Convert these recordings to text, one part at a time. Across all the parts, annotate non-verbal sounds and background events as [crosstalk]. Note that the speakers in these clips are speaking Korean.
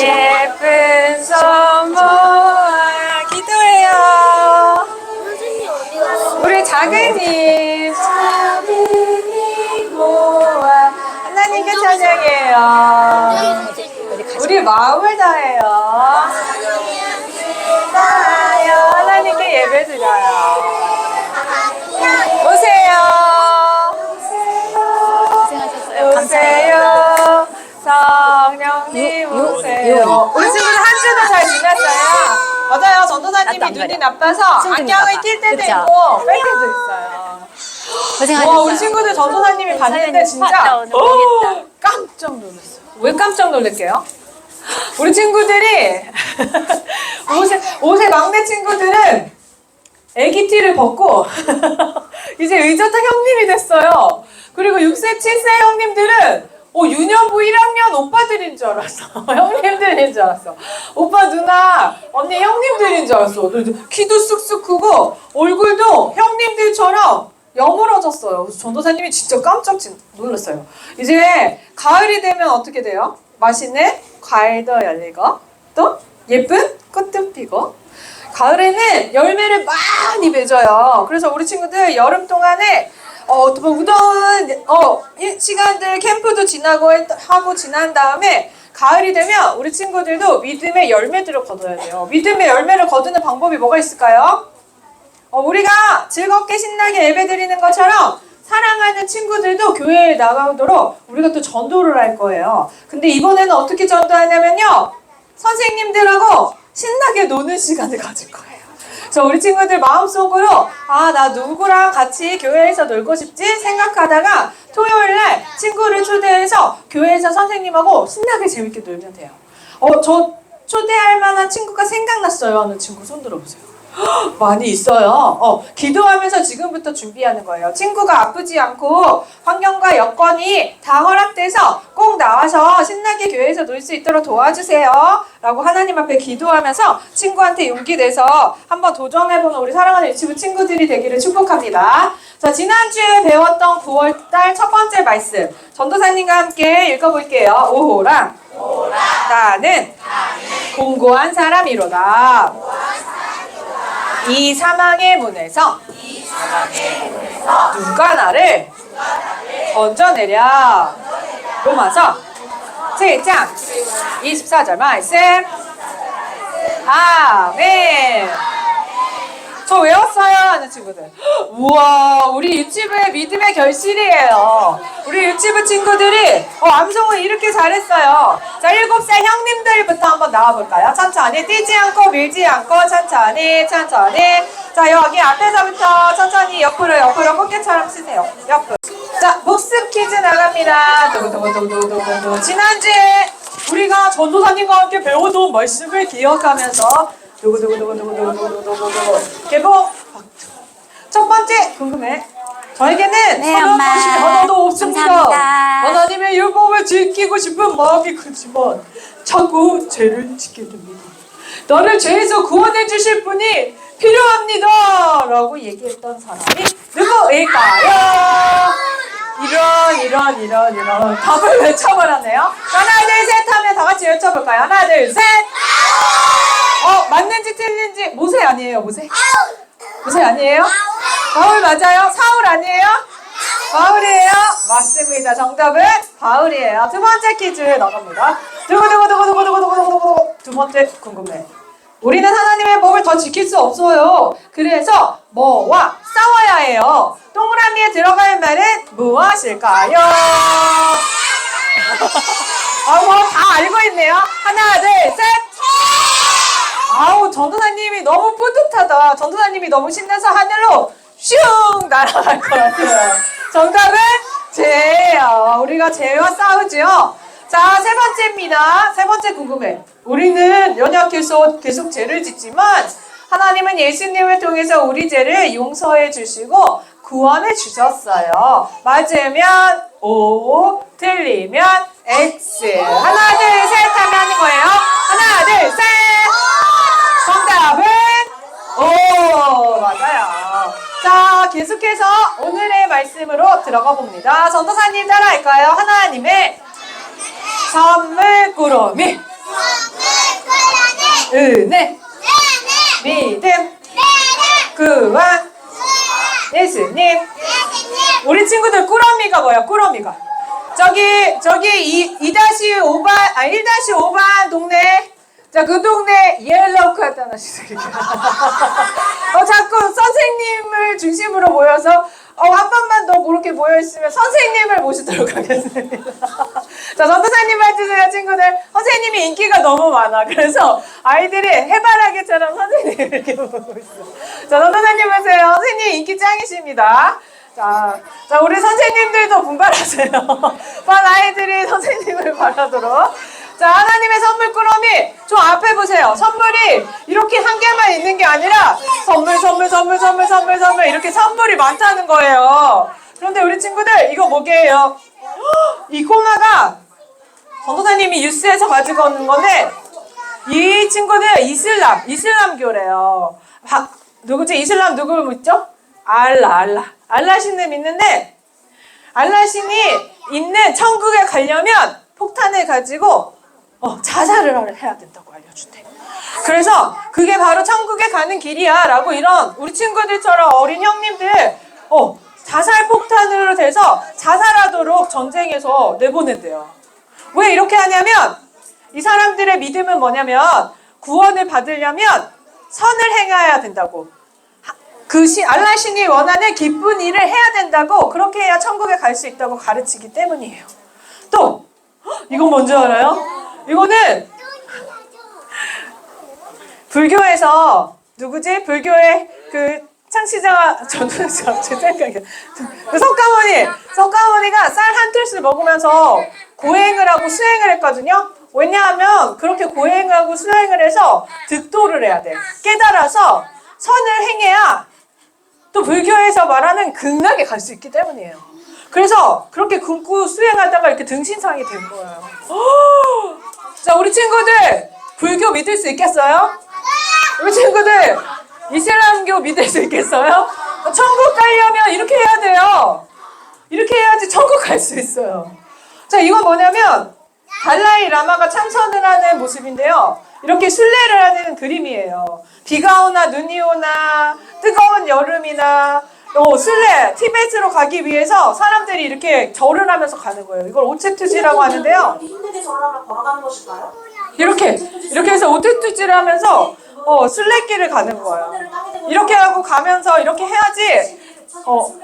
예쁜 손 모아 기도해요. 우리 작은 힘 작은 힘 모아 하나님께 찬양해요. 우리 마음을 다해 요- 요-. 요- 우리 친구들 한 주도 잘 지났어요. 맞아요. 전도사님이 눈이. 나빠서 안경을. 낄 때도 그쵸? 있고 뺄 때도 있어요. 고생하셨어요. 와, 우리 친구들 전도사님이 봤는데 진짜 봤다, 오늘 어, 보겠다. 깜짝 놀랐어요. 왜 깜짝 놀랄게요? 우리 친구들이 [laughs] 옷에 옷에 막내 친구들은 애기 티를 벗고 [laughs] 이제 의젓한 형님이 됐어요. 그리고 6세, 7세 형님들은 어, 유년부 1학년 오빠들인 줄 알았어. [laughs] 형님들인 줄 알았어. 오빠, 누나, 언니 형님들인 줄 알았어. 키도 쑥쑥 크고 얼굴도 형님들처럼 여물어졌어요. 전도사님이 진짜 깜짝 진- 놀랐어요. 이제 가을이 되면 어떻게 돼요? 맛있는 과일도 열리고 또 예쁜 꽃도 피고 가을에는 열매를 많이 맺어요. 그래서 우리 친구들 여름 동안에 어, 또 무더운 어, 이 시간들 캠프도 지나고 했- 하고 지난 다음에 가을이 되면 우리 친구들도 믿음의 열매들을 거둬야 돼요. 믿음의 열매를 거두는 방법이 뭐가 있을까요? 어, 우리가 즐겁게 신나게 예배 드리는 것처럼 사랑하는 친구들도 교회에 나가도록 우리가 또 전도를 할 거예요. 근데 이번에는 어떻게 전도하냐면요. 선생님들하고 신나게 노는 시간을 가질 거예요. 그래서 우리 친구들 마음속으로 아, 나 누구랑 같이 교회에서 놀고 싶지 생각하다가 토요일 날 친구를 초대해서 교회에서 선생님하고 신나게 재밌게 놀면 돼요. 어, 저 초대할 만한 친구가 생각났어요 하는 친구 손 들어 보세요. [gasps] 많이 있어요. 어, 기도하면서 지금부터 준비하는 거예요. 친구가 아프지 않고 환경과 여건이 다 허락돼서 꼭 나와서 신나게 교회에서 놀 수 있도록 도와주세요. 라고 하나님 앞에 기도하면서 친구한테 용기 내서 한번 도전해보는 우리 사랑하는 유치부 친구들이 되기를 축복합니다. 자, 지난주에 배웠던 9월달 첫 번째 말씀. 전도사님과 함께 읽어볼게요. 오호랑 나는 공고한 사람이로다. 이 사망의 문에서 누가 나를 건져내랴. 로마서 7장 24절 말씀. 아멘 저 외웠어요? 하는 친구들. 우와 우리 유치부의 믿음의 결실이에요. 우리 유치부 친구들이 어, 암송을 이렇게 잘했어요. 자 7살 형님들부터 한번 나와볼까요? 천천히. 뛰지 않고 밀지 않고 천천히 천천히. 자 여기 앞에서부터 천천히 옆으로 옆으로 꽃게처럼 쓰세요. 옆으로. 자 복습 퀴즈 나갑니다. 두구두구두구두구두구. 지난주에 우리가 전도사님과 함께 배워둔 말씀을 기억하면서 두구두구두구두구두구두구두구 개봉 첫 번째 궁금해 저에게는 네, 선한 엄마. 것이 하나도 없습니다 감사합니다. 하나님의 율법을 지키고 싶은 마음이 크지만 자꾸 죄를 지게 됩니다 나를 죄에서 구원해 주실 분이 필요합니다 라고 얘기했던 사람이 누구일까요? 이런 이런 이런 이런 답을 외쳐버렸네요 하나 둘셋 하면 다 같이 외쳐볼까요? 하나 둘셋 어 맞는지 틀린지 모세 아니에요 모세? 모세 아니에요? 바울 맞아요? 사울 아니에요? 바울이에요? 맞습니다. 정답은 바울이에요. 두 번째 퀴즈 나갑니다. 두구두구두구두구두구두구두구 두 번째 궁금해. 우리는 하나님의 법을 더 지킬 수 없어요. 그래서 뭐와 싸워야 해요. 동그라미에 들어갈 말은 무엇일까요? [laughs] 아, 뭐 다 알고 있네요. 하나, 둘, 셋. 아우 전도사님이 너무 뿌듯하다. 전도사님이 너무 신나서 하늘로 슝 날아갈 것 같아요. 정답은 죄예요. 우리가 죄와 싸우지요. 자, 세 번째입니다. 세 번째 궁금해. 우리는 연약해서 계속 죄를 짓지만 하나님은 예수님을 통해서 우리 죄를 용서해 주시고 구원해 주셨어요. 맞으면 O, 틀리면 X. 하나, 둘, 셋 하면 거예요. 하나, 둘, 셋. 정답은? 오 맞아요. 자 계속해서 오늘의 말씀으로 들어가 봅니다. 전도사님 따라할까요? 하나님의 선물꾸러미. 은혜. 믿음. 구원. 예수님. 우리 친구들 꾸러미가 뭐야? 꾸러미가. 저기 저기 2-5반 아 1-5반 동네 자, 그 동네 옐로우 카드 하나씩 드릴게요. 어, 자꾸 선생님을 중심으로 모여서, 어, 한 번만 더 그렇게 모여있으면 선생님을 모시도록 하겠습니다. [laughs] 자, 전도사님 해주세요, 친구들. 선생님이 인기가 너무 많아. 그래서 아이들이 해바라기처럼 선생님을 이렇게 보고 있어. 자, 전도사님 보세요. 선생님 인기 짱이십니다. 자, 자, 우리 선생님들도 분발하세요. [laughs] 반 아이들이 선생님을 바라도록. 자, 하나님의 선물 꾸러미. 좀 앞에 보세요. 선물이 이렇게 한 개만 있는 게 아니라 선물, 선물, 선물, 선물, 선물, 선물 이렇게 선물이 많다는 거예요. 그런데 우리 친구들 이거 뭐게요? 헉, 이 꼬마가 전도사님이 뉴스에서 가지고 오는 건데 이 친구들 이슬람, 이슬람교래요. 박, 누구지? 이슬람 누구 믿죠? 알라, 알라. 알라 신을 믿는데 알라 신이 있는 천국에 가려면 폭탄을 가지고 어, 자살을 해야 된다고 알려준대. 그래서 그게 바로 천국에 가는 길이야 라고 이런 우리 친구들처럼 어린 형님들 어, 자살 폭탄으로 돼서 자살하도록 전쟁에서 내보낸대요. 왜 이렇게 하냐면 이 사람들의 믿음은 뭐냐면 구원을 받으려면 선을 행해야 된다고. 하- 그 시, 알라 신이 원하는 기쁜 일을 해야 된다고 그렇게 해야 천국에 갈 수 있다고 가르치기 때문이에요. 또 헉, 이건 뭔지 알아요? 이거는 불교에서 누구지? 불교의 그 창시자 저는 [laughs] 제 생각이 그 석가모니 석가모니가 쌀한 틀씩 먹으면서 고행을 하고 수행을 했거든요. 왜냐하면 그렇게 고행을 하고 수행을 해서 득도를 해야 돼. 깨달아서 선을 행해야 또 불교에서 말하는 극락에 갈 수 있기 때문이에요. 그래서 그렇게 굶고 수행하다가 이렇게 등신상이 된 거예요. 자, 우리 친구들 불교 믿을 수 있겠어요? 우리 친구들 이슬람교 믿을 수 있겠어요? 천국 가려면 이렇게 해야 돼요. 이렇게 해야지 천국 갈 수 있어요. 자, 이건 뭐냐면 달라이 라마가 참선을 하는 모습인데요. 이렇게 순례를 하는 그림이에요. 비가 오나 눈이 오나 뜨거운 여름이나 어, 순례 티베트로 가기 위해서 사람들이 이렇게 절을 하면서 가는 거예요. 이걸 오체투지라고 하는데요. 이렇게 이렇게 해서 오테투지를 하면서 어, 순례길을 가는 거예요. 이렇게 하고 가면서 이렇게 해야지 어.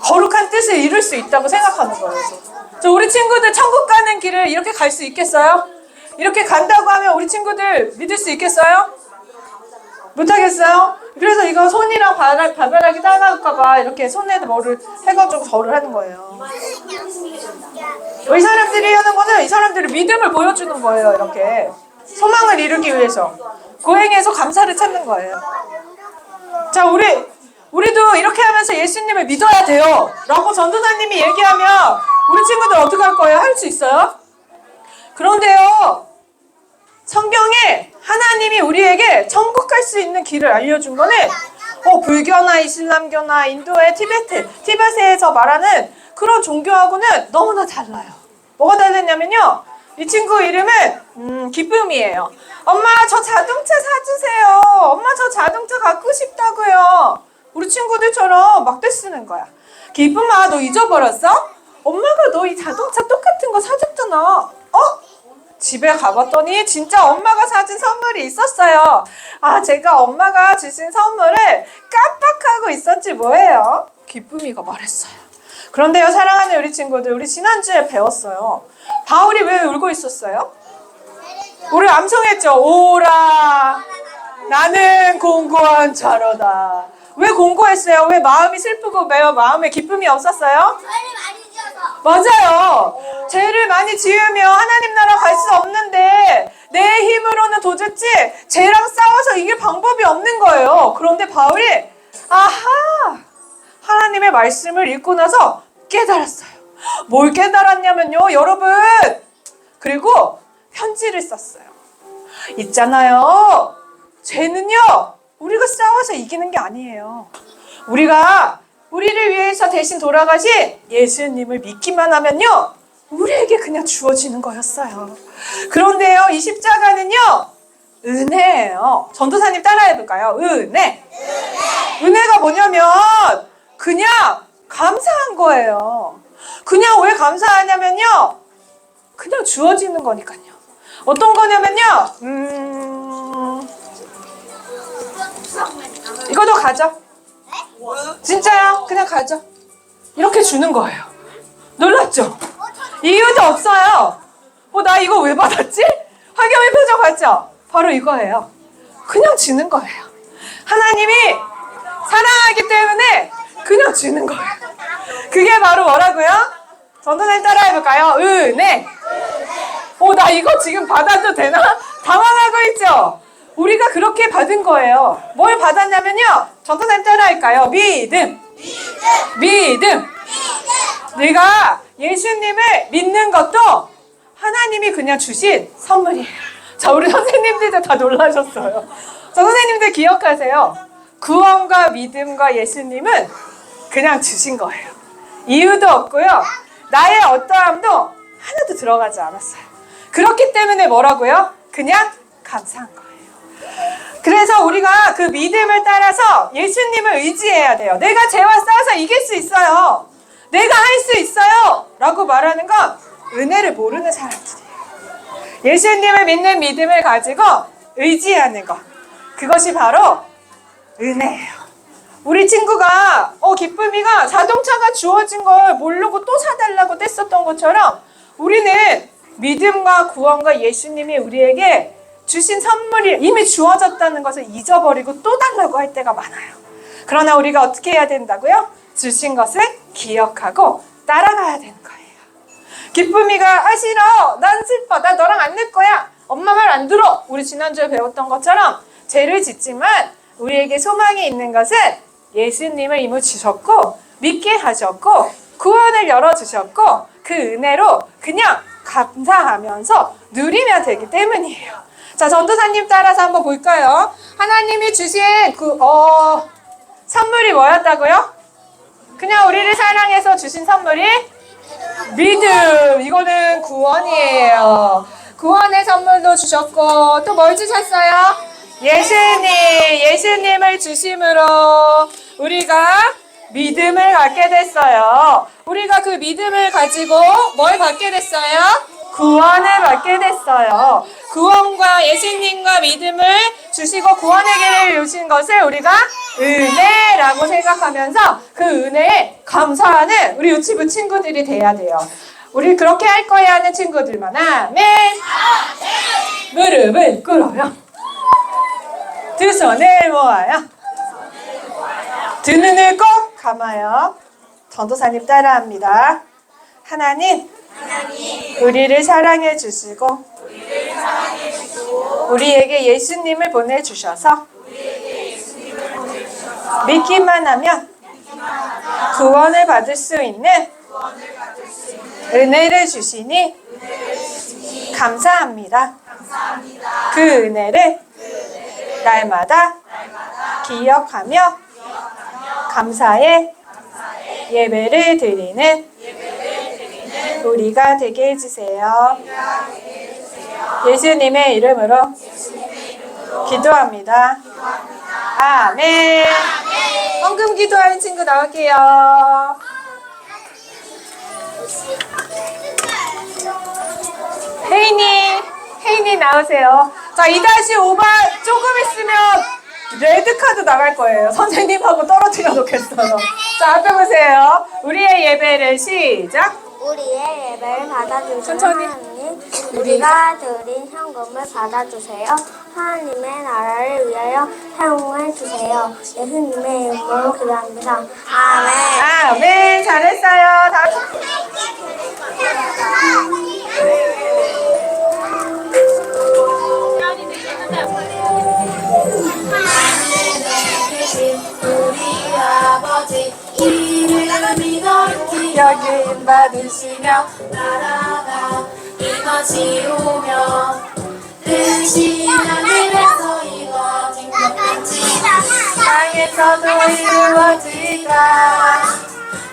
거룩한 뜻을 이룰 수 있다고 생각하는 거예요. 저 우리 친구들 천국 가는 길을 이렇게 갈 수 있겠어요? 이렇게 간다고 하면 우리 친구들 믿을 수 있겠어요? 못하겠어요? 그래서 이거 손이랑 발바닥, 발바닥이 따가울까봐 이렇게 손에 뭐를 해가지고 절을 하는 거예요. 이 사람들이 하는 거는 이 사람들이 믿음을 보여주는 거예요. 이렇게 소망을 이루기 위해서 고행해서 감사를 찾는 거예요. 자, 우리 우리도 이렇게 하면서 예수님을 믿어야 돼요. 라고 전도사님이 얘기하면 우리 친구들 어떻게 할 거예요? 할 수 있어요? 그런데요. 성경에 하나님이 우리에게 천국 갈 수 있는 길을 알려준 거는 어, 불교나 이슬람교나 인도의 티베트, 티베트에서 말하는 그런 종교하고는 너무나 달라요. 뭐가 다르냐면요. 이 친구 이름은 음, 기쁨이에요. 엄마 저 자동차 사주세요. 엄마 저 자동차 갖고 싶다고요. 우리 친구들처럼 막대 쓰는 거야. 기쁨아 너 잊어버렸어? 엄마가 너 이 자동차 똑같은 거 사줬잖아. 어? 집에 가봤더니 진짜 엄마가 사준 선물이 있었어요. 아, 제가 엄마가 주신 선물을 깜빡하고 있었지 뭐예요? 기쁨이가 말했어요. 그런데요, 사랑하는 우리 친구들, 우리 지난주에 배웠어요. 바울이 왜 울고 있었어요? 우리 암송했죠. 오라, 나는 공고한 자로다. 왜 공고했어요? 왜 마음이 슬프고 매우 마음에 기쁨이 없었어요? 맞아요. 많이 지으면 하나님 나라 갈 수 없는데 내 힘으로는 도저히 죄랑 싸워서 이길 방법이 없는 거예요. 그런데 바울이 아하 하나님의 말씀을 읽고 나서 깨달았어요. 뭘 깨달았냐면요, 여러분. 그리고 편지를 썼어요. 있잖아요. 죄는요, 우리가 싸워서 이기는 게 아니에요. 우리가 우리를 위해서 대신 돌아가신 예수님을 믿기만 하면요, 우리에게 그냥 주어지는 거였어요. 그런데요, 이 십자가는요, 은혜예요. 전도사님 따라해볼까요? 은혜. 은혜가 뭐냐면, 그냥 감사한 거예요. 그냥 왜 감사하냐면요. 그냥 주어지는 거니까요. 어떤 거냐면요. 음, 이거도 가져. 진짜요? 그냥 가져. 이렇게 주는 거예요. 놀랐죠? 이유도 없어요. 어, 나 이거 왜 받았지? 화경의 표정 봤죠? 바로 이거예요. 그냥 주는 거예요. 하나님이 사랑하기 때문에 그냥 주는 거예요. 그게 바로 뭐라고요? 전도사님 따라 해볼까요? 은혜. 어, 나 이거 지금 받아도 되나? 당황하고 있죠? 우리가 그렇게 받은 거예요. 뭘 받았냐면요. 전도사님 따라 할까요? 믿음. 믿음. 내가 예수님을 믿는 것도 하나님이 그냥 주신 선물이에요. [laughs] 자, 우리 선생님들도 다 놀라셨어요. 저 선생님들 기억하세요. 구원과 믿음과 예수님은 그냥 주신 거예요. 이유도 없고요. 나의 어떠함도 하나도 들어가지 않았어요. 그렇기 때문에 뭐라고요? 그냥 감사한 거예요. 그래서 우리가 그 믿음을 따라서 예수님을 의지해야 돼요. 내가 죄와 싸워서 이길 수 있어요. 내가 할 수 있어요. 라고 말하는 건 은혜를 모르는 사람들이에요. 예수님을 믿는 믿음을 가지고 의지하는 것. 그것이 바로 은혜예요. 우리 친구가 어 기쁨이가 자동차가 주어진 걸 모르고 또 사달라고 뗐었던 것처럼 우리는 믿음과 구원과 예수님이 우리에게 주신 선물이 이미 주어졌다는 것을 잊어버리고 또 달라고 할 때가 많아요. 그러나 우리가 어떻게 해야 된다고요? 주신 것을 기억하고 따라가야 되는 거예요. 기쁨이가 아 싫어. 난 슬퍼. 나 너랑 안 낼 거야. 엄마 말 안 들어. 우리 지난주에 배웠던 것처럼 죄를 짓지만 우리에게 소망이 있는 것은 예수님을 이미 주셨고 믿게 하셨고 구원을 열어 주셨고 그 은혜로 그냥 감사하면서 누리면 되기 때문이에요. 자 전도사님 따라서 한번 볼까요? 하나님이 주신 그 어, 선물이 뭐였다고요? 그냥 우리를 사랑해서 주신 선물이 믿음 이거는 구원이에요. 구원의 선물도 주셨고 또 뭘 주셨어요? 예수님 예수님을 주심으로 우리가 믿음을 갖게 됐어요. 우리가 그 믿음을 가지고 뭘 받게 됐어요? 구원을 받게 됐어요. 구원과 예수님과 믿음을 주시고 구원의 길을 주신 것을 우리가 은혜라고 생각하면서 그 은혜에 감사하는 우리 유치부 친구들이 돼야 돼요. 우리 그렇게 할 거야 하는 친구들만 아멘. 무릎을 꿇어요. 두 손을 모아요. 두 눈을 꼭 감아요. 전도사님 따라합니다. 하나님, 우리를 사랑해 주시고 우리에게 예수님을 보내 주셔서 믿기만 하면 구원을 받을 수 있는 은혜를 주시니 감사합니다. 그 은혜를 날마다 기억하며 감사의 예배를 드리는 우리가 되게 해주세요. 예수님의 이름으로 기도합니다. 아멘. 헌금 기도하는 친구 나올게요. 혜인이, 혜인이 나오세요. 자, 2-5반 조금 있으면 레드카드 나갈 거예요. 선생님하고 떨어뜨려 놓겠어요. 자, 앞에 보세요. 우리의 예배를 시작. 우리의 예배를 천천히. 하나님, 우리가 드린 현금을 받아주세요. 하나님의 나라를 위하여 사용해 주세요. 예수님의 이름으로 기도합니다. 아멘. 아멘. 잘했어요. 다 여기 받으시며 나라가 임하시오며 뜻이 하늘에서 이루어진 것 같이 땅에서도.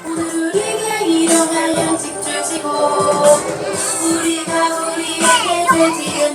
오늘 우리에게 일용할 양식 주시고 우리가 우리에게 죄 지은 자를